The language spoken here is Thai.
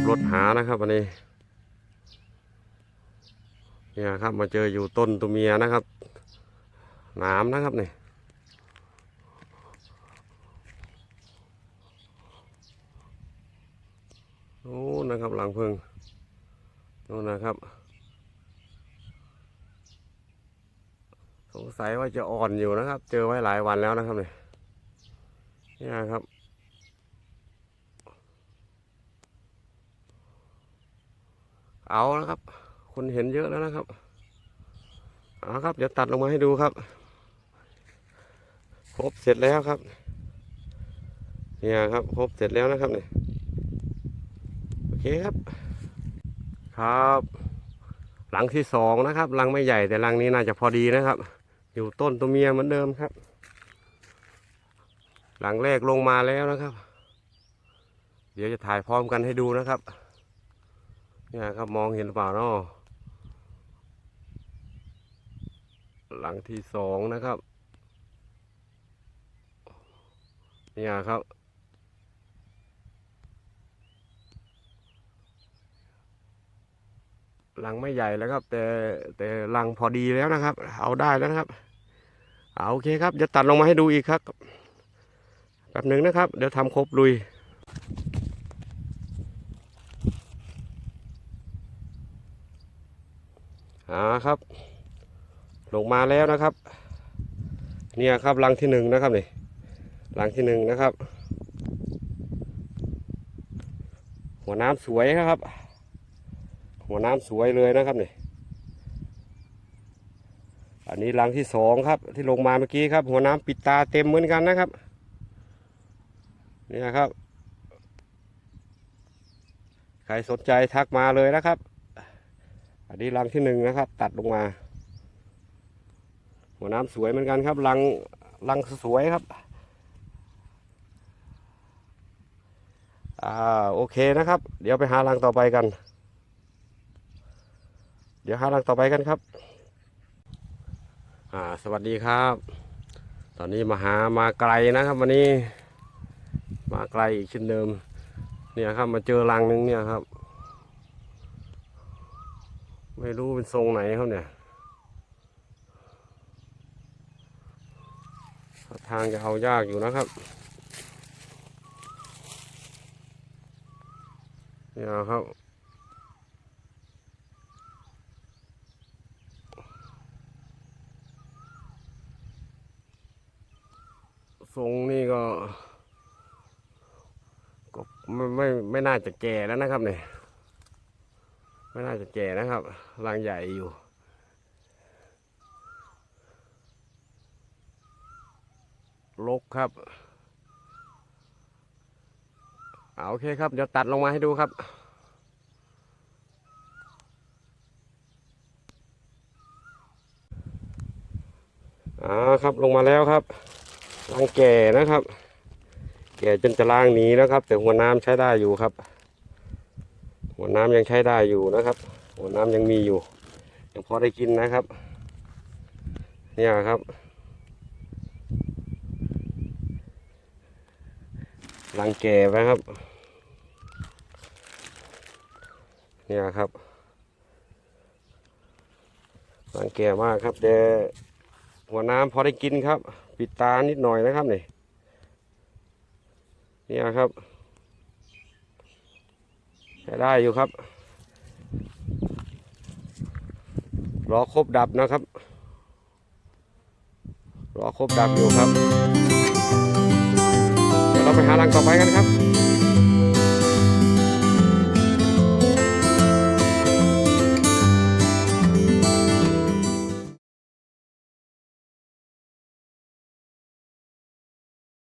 บรถหานะครับวันนี้เนี่ยครับมาเจออยู่ต้นตัวเมียนะครับหนามนะครับนี่โอ้นะครับหลังพึ่งนู่นนะครับ สงสัยว่าจะอ่อนอยู่นะครับ เจอไว้หลายวันแล้วนะครับเนี่ยนี่ครับ เอาแล้วครับ คนเห็นเยอะแล้วนะครับเอาครับ เดี๋ยวตัดลงมาให้ดูครับ ครบเสร็จแล้วครับ เนี่ยครับ ครบเสร็จแล้วนะครับเนี่ยโอเคครับ ครับหลังที่สองนะครับหลังไม่ใหญ่แต่หลังนี้น่าจะพอดีนะครับ อยู่ต้นตัวเมียเหมือนเดิมครับหลังแรกลงมาแล้วนะครับ เดี๋ยวจะถ่ายพร้อมกันให้ดูนะครับ เนี่ยครับมองเห็นเปล่าเนาะหลังที่สองนะครับ เนี่ยครับ หลังไม่ใหญ่แล้วครับ แต่แต่หลังพอดีแล้วนะครับ เอาได้แล้วนะครับ เอาโอเคครับจะตัดลงมาให้ดูอีกครับแป๊บหนึ่งนะครับ เดี๋ยวทำครบลุย อ่าครับ ลงมาแล้วนะครับ เนี่ยครับรังที่หนึ่งนะครับนี่รังที่หนึ่งนะครับ หัวน้ำสวยนะครับ หัวน้ำสวยเลยนะครับนี่อันนี้รังที่สองครับ ที่ลงมาเมื่อกี้ครับ หัวน้ำปิดตาเต็มเหมือนกันนะครับเนี่ยครับ ใครสนใจทักมาเลยนะครับ อันนี้รังที่หนึ่งนะครับ ตัดลงมา หัวน้ำสวยเหมือนกันครับรังรังสวยครับอ่าโอเคนะครับ เดี๋ยวไปหารังต่อไปกัน เดี๋ยวหารังต่อไปกันครับอ่าสวัสดีครับ ตอนนี้มาหามาไกลนะครับ วันนี้มาไกลอีกเช่นเดิมเนี่ยครับมาเจอรังนึงเนี่ยครับ ไม่รู้เป็นทรงไหนครับเนี่ย ทางจะเอายากอยู่นะครับเนี่ยครับทรงนี่ก็ก็ไม่ไม่ไม่น่าจะแก่แล้วนะครับเนี่ย ไม่น่าจะแก่นะครับรังใหญ่อยู่ ลกครับ เอาโอเคครับ เดี๋ยวตัดลงมาให้ดูครับอ่าครับลงมาแล้วครับรังแก่นะครับ แก่จนจะล้างหนีนะครับ แต่หัวน้ำใช้ได้อยู่ครับ หัวน้ำยังใช้ได้อยู่นะครับ หัวน้ำยังมีอยู่ยังพอได้กินนะครับ เนี่ยครับรังแก่ไปครับ เนี่ยครับรังแก่มากครับแต่หัวน้ำพอได้กินครับ ปิดตานิดหน่อยนะครับนี่เนี่ยครับ ใช้ได้อยู่ครับ รอครบดับนะครับ รอครบดับอยู่ครับ เดี๋ยวเราไปหารังต่อไปกันครับ